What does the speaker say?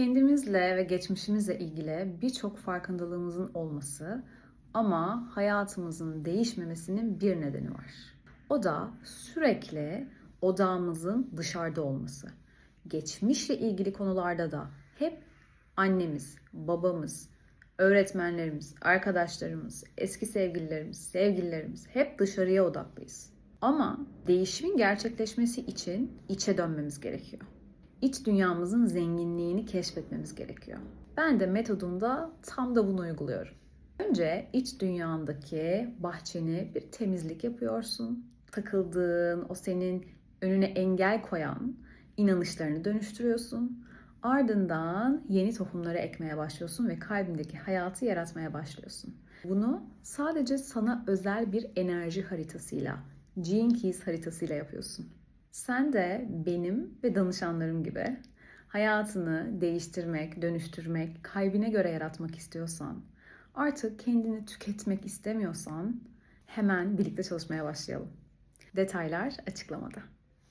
Kendimizle ve geçmişimizle ilgili birçok farkındalığımızın olması ama hayatımızın değişmemesinin bir nedeni var. O da sürekli odağımızın dışarıda olması. Geçmişle ilgili konularda da hep annemiz, babamız, öğretmenlerimiz, arkadaşlarımız, eski sevgililerimiz, sevgililerimiz hep dışarıya odaklıyız. Ama değişimin gerçekleşmesi için içe dönmemiz gerekiyor. İç dünyamızın zenginliğini keşfetmemiz gerekiyor. Ben de metodumda tam da bunu uyguluyorum. Önce iç dünyandaki bahçeni bir temizlik yapıyorsun. Takıldığın, o senin önüne engel koyan inanışlarını dönüştürüyorsun. Ardından yeni tohumları ekmeye başlıyorsun ve kalbindeki hayatı yaratmaya başlıyorsun. Bunu sadece sana özel bir enerji haritasıyla, Gene Keys haritasıyla yapıyorsun. Sen de benim ve danışanlarım gibi hayatını değiştirmek, dönüştürmek, kalbine göre yaratmak istiyorsan, artık kendini tüketmek istemiyorsan hemen birlikte çalışmaya başlayalım. Detaylar açıklamada.